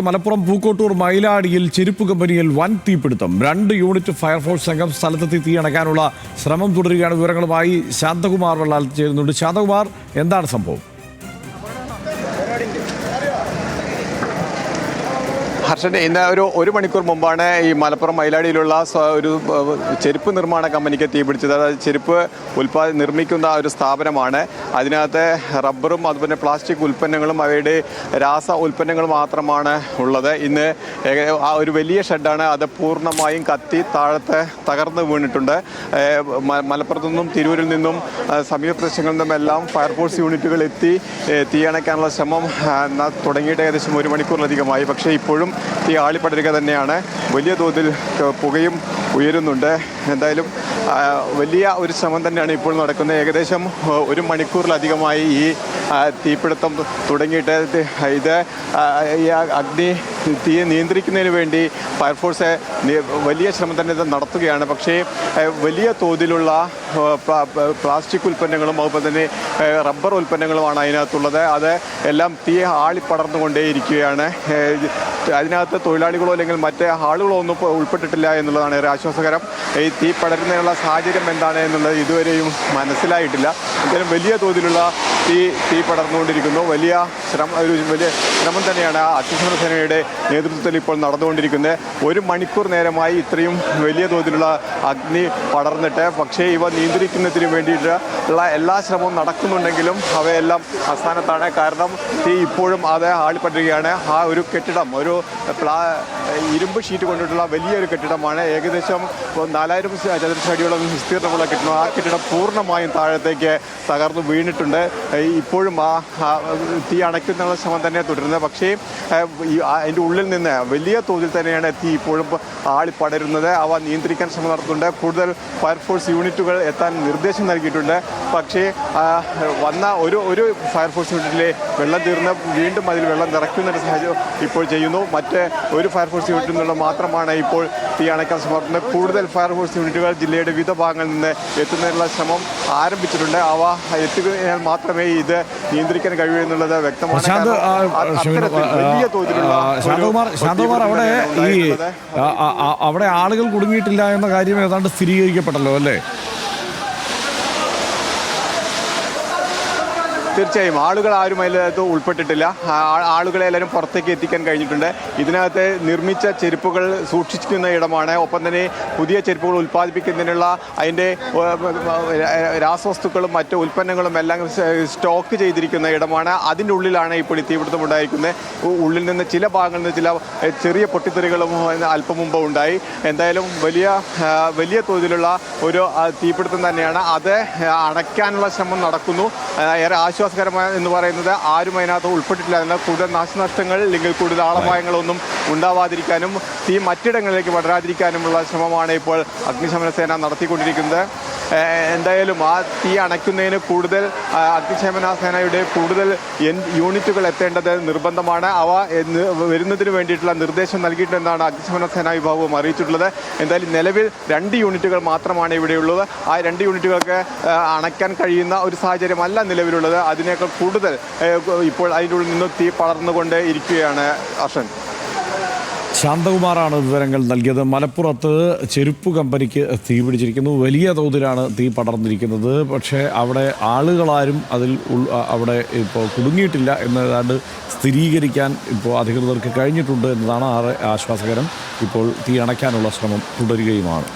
മലപ്പുറം പൂക്കോട്ടൂർ മൈലാടിയിൽ ചെരുപ്പ് കമ്പനിയിൽ വൻ തീപിടുത്തം. രണ്ട് യൂണിറ്റ് ഫയർഫോഴ്സ് സംഘം സ്ഥലത്തെത്തി തീ അണയ്ക്കാനുള്ള ശ്രമം തുടരുകയാണ് വിവരങ്ങളുമായി ശാന്തകുമാർ വെള്ളാൽ ചേരുന്നുണ്ട്. ശാന്തകുമാർ എന്താണ് സംഭവം? ഹർഷൻ ഇന്ന് ഒരു ഒരു മണിക്കൂർ മുമ്പാണ് ഈ മലപ്പുറം മൈലാടിയിലുള്ള ഒരു ചെരുപ്പ് നിർമ്മാണ കമ്പനിക്ക് തീപിടിച്ചത് അതായത് ചെരുപ്പ് ഉൽപാദ നിർമ്മിക്കുന്ന ഒരു സ്ഥാപനമാണ്. അതിനകത്ത് റബ്ബറും അതുപോലെ പ്ലാസ്റ്റിക് ഉൽപ്പന്നങ്ങളും അവയുടെ രാസ ഉൽപ്പന്നങ്ങളും മാത്രമാണ് ഉള്ളത്. ഇന്ന് ആ ഒരു വലിയ ഷെഡാണ് അത് പൂർണമായും കത്തി താഴത്ത് തകർന്നു വീണിട്ടുണ്ട്. മലപ്പുറത്തു നിന്നും തിരൂരിൽ നിന്നും സമീപ പ്രദേശങ്ങളിൽ നിന്നും എല്ലാം ഫയർഫോഴ്സ് യൂണിറ്റുകൾ എത്തി തീയണയ്ക്കാനുള്ള ശ്രമം തുടങ്ങിയിട്ട് ഏകദേശം ഒരു മണിക്കൂറിലധികമായി. പക്ഷേ ഇപ്പോഴും തീ ആളിപ്പടരുക തന്നെയാണ്. വലിയ തോതിൽ പുകയും ഉയരുന്നുണ്ട്. എന്തായാലും വലിയ ഒരു ശ്രമം തന്നെയാണ് ഇപ്പോൾ നടക്കുന്നത്. ഏകദേശം ഒരു മണിക്കൂറിലധികമായി ഈ തീപിടുത്തം തുടങ്ങിയിട്ട് ഇത് ഈ അഗ്നി തീയെ നിയന്ത്രിക്കുന്നതിന് വേണ്ടി ഫയർഫോഴ്സ് വലിയ ശ്രമം തന്നെ നടത്തുകയാണ്. പക്ഷേ വലിയ തോതിലുള്ള പ്ലാസ്റ്റിക് ഉൽപ്പന്നങ്ങളും അതുപോലെ തന്നെ റബ്ബർ ഉൽപ്പന്നങ്ങളുമാണ് അതിനകത്തുള്ളത്. അത് എല്ലാം തീ ആളിപ്പടർന്നുകൊണ്ടേയിരിക്കുകയാണ്. അതിനകത്ത് തൊഴിലാളികളോ അല്ലെങ്കിൽ മറ്റ് ആളുകളോ ഒന്നും ഉൾപ്പെട്ടിട്ടില്ല എന്നുള്ളതാണ് ഏറെ ആശ്വാസകരം. ഈ തീ പടരുന്നതിനുള്ള സാഹചര്യം എന്താണ് എന്നുള്ളത് ഇതുവരെയും മനസ്സിലായിട്ടില്ല. എന്തായാലും വലിയ തോതിലുള്ള തീ തീ പടർന്നുകൊണ്ടിരിക്കുന്നു. വലിയ ശ്രമം ഒരു വലിയ ശ്രമം തന്നെയാണ് അഗ്നിശമന സേനയുടെ നേതൃത്വത്തിൽ ഇപ്പോൾ നടന്നുകൊണ്ടിരിക്കുന്നത്. ഒരു മണിക്കൂർ നേരമായി ഇത്രയും വലിയ തോതിലുള്ള അഗ്നി പടർന്നിട്ട് പക്ഷേ ഇവ നിയന്ത്രിക്കുന്നതിന് വേണ്ടിയിട്ട് ഉള്ള എല്ലാ ശ്രമവും നടക്കുന്നുണ്ടെങ്കിലും അവയെല്ലാം അസ്ഥാനത്താണ് കാരണം തീ ഇപ്പോഴും അത് ആളിപ്പറ്റുകയാണ്. ആ ഒരു കെട്ടിടം ഒരു പ്ലാ ഇരുമ്പ് ഷീറ്റ് കൊണ്ടിട്ടുള്ള വലിയൊരു കെട്ടിടമാണ്. ഏകദേശം നാലായിരം ചതുരശ്ര അടിയോളം വിസ്തീർണമുള്ള കെട്ടിടം. ആ കെട്ടിടം പൂർണമായും താഴത്തേക്ക് തകർന്നു വീണിട്ടുണ്ട്. ഇപ്പോഴും ആ തീ അണയ്ക്കുന്ന ശ്രമം തന്നെ തുടരുന്നത്. പക്ഷേ അതിന്റെ ഉള്ളിൽ നിന്ന് വലിയ തോതിൽ തന്നെയാണ് തീ ഇപ്പോഴും ആളിപ്പടരുന്നത്. അവ നിയന്ത്രിക്കാൻ ശ്രമം നടത്തുന്നുണ്ട്. കൂടുതൽ ഫയർഫോഴ്സ് യൂണിറ്റുകൾ എത്താൻ നിർദ്ദേശം നൽകിയിട്ടുണ്ട്. പക്ഷേ വന്ന ഒരു ഒരു ഫയർഫോഴ്സ് യൂണിറ്റിലെ വെള്ളം തീർന്ന് വീണ്ടും അതിൽ വെള്ളം നിറയ്ക്കുന്ന ഒരു സാഹചര്യം ഇപ്പോൾ ചെയ്യുന്നു. മറ്റ് ഒരു ഫയർഫോഴ്സ് യൂണിറ്റിൽ നിന്നുള്ള മാത്രമാണ് ഇപ്പോൾ തീ അണയ്ക്കാൻ സമർപ്പിക്കുന്നത്. കൂടുതൽ ഫയർഫോഴ്സ് യൂണിറ്റുകൾ ജില്ലയുടെ വിവിധ ഭാഗങ്ങളിൽ നിന്ന് എത്തുന്നതിനുള്ള ശ്രമം ആരംഭിച്ചിട്ടുണ്ട്. അവ എത്തുകയാൽ മാത്രമേ ഇത് നിയന്ത്രിക്കാൻ കഴിയൂ എന്നുള്ളത് വ്യക്തമാണ്. വലിയ തോതിലുള്ള ശാന്തകുമാർ അവിടെ ഈ അവിടെ ആളുകൾ കുടുങ്ങിയിട്ടില്ല എന്ന കാര്യം ഏതാണ്ട് സ്ഥിരീകരിക്കപ്പെട്ടല്ലോ അല്ലേ? തീർച്ചയായും ആളുകൾ ആരും അതിനകത്ത് ഉൾപ്പെട്ടിട്ടില്ല. ആളുകളെ എല്ലാവരും പുറത്തേക്ക് എത്തിക്കാൻ കഴിഞ്ഞിട്ടുണ്ട്. ഇതിനകത്ത് നിർമ്മിച്ച ചെരുപ്പുകൾ സൂക്ഷിക്കുന്ന ഇടമാണ്. ഒപ്പം തന്നെ പുതിയ ചെരുപ്പുകൾ ഉൽപ്പാദിപ്പിക്കുന്നതിനുള്ള അതിന്റെ രാസവസ്തുക്കളും മറ്റ് ഉൽപ്പന്നങ്ങളും എല്ലാം സ്റ്റോക്ക് ചെയ്തിരിക്കുന്ന ഇടമാണ്. അതിന്റെ ഉള്ളിലാണ് ഇപ്പോൾ ഈ തീപിടുത്തം ഉണ്ടായിരിക്കുന്നത്. ഉള്ളിൽ നിന്ന് ചില ഭാഗങ്ങളിൽ നിന്ന് ചില ചെറിയ പൊട്ടിത്തെറികളും അല്പം മുമ്പ് ഉണ്ടായി. എന്തായാലും വലിയ വലിയ തോതിലുള്ള ഒരു തീപിടുത്തം തന്നെയാണ്. അത് അടയ്ക്കാനുള്ള ശ്രമം നടക്കുന്നു. ഏറെ ഏറെ ആശ്വാസകരമായ എന്ന് പറയുന്നത് ആരും അതിനകത്ത് ഉൾപ്പെട്ടിട്ടില്ല. എന്നാൽ കൂടുതൽ നാശനഷ്ടങ്ങൾ അല്ലെങ്കിൽ കൂടുതൽ ആളപായങ്ങളൊന്നും ഉണ്ടാവാതിരിക്കാനും തീ മറ്റിടങ്ങളിലേക്ക് വളരാതിരിക്കാനുമുള്ള ശ്രമമാണ് ഇപ്പോൾ അഗ്നിശമന സേന നടത്തിക്കൊണ്ടിരിക്കുന്നത്. എന്തായാലും ആ തീ അണയ്ക്കുന്നതിന് കൂടുതൽ അഗ്നിശമന സേനയുടെ കൂടുതൽ യൂണിറ്റുകൾ എത്തേണ്ടത് നിർബന്ധമാണ്. അവ വരുന്നതിന് വേണ്ടിയിട്ടുള്ള നിർദ്ദേശം നൽകിയിട്ടുണ്ടെന്നാണ് അഗ്നിശമന സേനാ വിഭാഗവും അറിയിച്ചിട്ടുള്ളത്. എന്തായാലും നിലവിൽ രണ്ട് യൂണിറ്റുകൾ മാത്രമാണ് ഇവിടെയുള്ളത്. ആ രണ്ട് യൂണിറ്റുകൾക്ക് അണയ്ക്കാൻ കഴിയുന്ന ഒരു സാഹചര്യമല്ല നിലവിലുള്ളത്. അതിനേക്കാൾ കൂടുതൽ ഇപ്പോൾ അതിന്റെ ഉള്ളിൽ നിന്ന് തീ പടർന്നുകൊണ്ട് ഇരിക്കുകയാണ് അർഷൻ ശാന്തകുമാറാണ് വിവരങ്ങൾ നൽകിയത്. മലപ്പുറത്ത് ചെരുപ്പ് കമ്പനിക്ക് തീ പിടിച്ചിരിക്കുന്നു. വലിയ തോതിലാണ് തീ പടർന്നിരിക്കുന്നത്. പക്ഷേ അവിടെ ആളുകളാരും അതിൽ അവിടെ ഇപ്പോൾ കുടുങ്ങിയിട്ടില്ല എന്നതാണ്ട് സ്ഥിരീകരിക്കാൻ ഇപ്പോൾ അധികൃതർക്ക് കഴിഞ്ഞിട്ടുണ്ട് എന്നതാണ് ആശ്വാസകരം. ഇപ്പോൾ തീ അണയ്ക്കാനുള്ള ശ്രമം തുടരുകയുമാണ്.